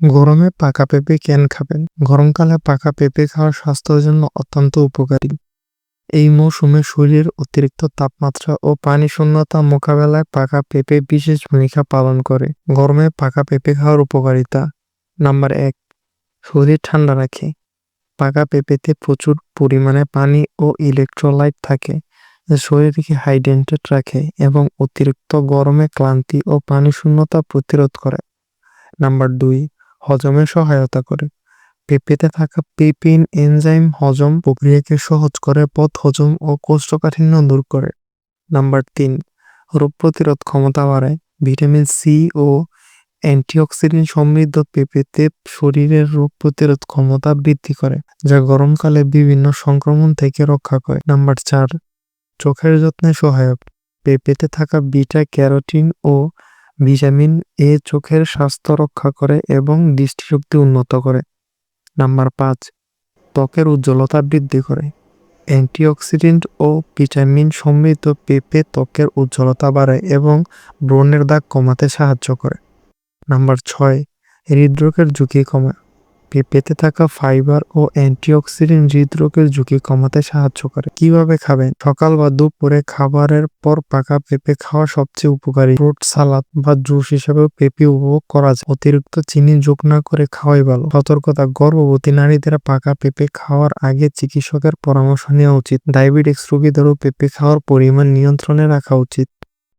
গরমে পাকা পেঁপে কেন খাবেন? গরমকালে পাকা পেঁপে খাওয়া স্বাস্থ্যের জন্য অত্যন্ত উপকারী। এই মৌসুমে শরীরের অতিরিক্ত তাপমাত্রা ও পানি শূন্যতা মোকাবেলায় পাকা পেঁপে বিশেষ ভূমিকা পালন করে। গরমে পাকা পেঁপে খাওয়ার উপকারিতা নাম্বার এক, শরীর ঠান্ডা রাখে। পাকা পেঁপেতে প্রচুর পরিমাণে পানি ও ইলেকট্রোলাইট থাকে, যা শরীরকে হাইড্রেটেড রাখে এবং অতিরিক্ত গরমে ক্লান্তি ও পানি শূন্যতা প্রতিরোধ করে। নাম্বার দুই হজমে সহায়তা করে। পেঁপেতে থাকা পেপিন এনজাইম হজম প্রক্রিয়াকে সহজ করে, পথ হজম ও কোষ্ঠকাঠিন্য দূর করে। নাম্বার তিন, রোগ প্রতিরোধ ক্ষমতা বাড়ায়। ভিটামিন সি ও অ্যান্টিঅক্সিডেন্ট সমৃদ্ধ পেঁপেতে শরীরের রোগ প্রতিরোধ ক্ষমতা বৃদ্ধি করে, যা গরমকালে বিভিন্ন সংক্রমণ থেকে রক্ষা করে। নাম্বার চার, চোখের যত্নে সহায়ক। পেঁপেতে থাকা বিটা ক্যারোটিন ও ভিটামিন এ চোখের স্বাস্থ্য রক্ষা করে এবং দৃষ্টিশক্তি উন্নত করে। নাম্বার পাঁচ, ত্বকের উজ্জ্বলতা বৃদ্ধি করে। অ্যান্টিঅক্সিডেন্ট ও ভিটামিন সমৃদ্ধ পেঁপে ত্বকের উজ্জ্বলতা বাড়ায় এবং ব্রণের দাগ কমাতে সাহায্য করে। নাম্বার ছয়, হৃদরোগের ঝুঁকি কমায়। পেঁপেতে থাকা ফাইবার ও অ্যান্টিঅক্সিডেন্ট হৃদরোগের ঝুঁকি কমাতে সাহায্য করে। কীভাবে খাবেন? সকাল বা দুপুরে খাবারের পর পাকা পেঁপে খাওয়া সবচেয়ে উপকারী। ফ্রুট সালাদ বা জুস হিসেবেও পেঁপে উপভোগ করা যায়। অতিরিক্ত চিনি যোগ না করে খাওয়াই ভালো। সতর্কতা, গর্ভবতী নারীদের পাকা পেঁপে খাওয়ার আগে চিকিৎসকের পরামর্শ নেওয়া উচিত। ডায়াবেটিক্স রোগীদেরও পেঁপে খাওয়ার পরিমাণ নিয়ন্ত্রণে রাখা উচিত।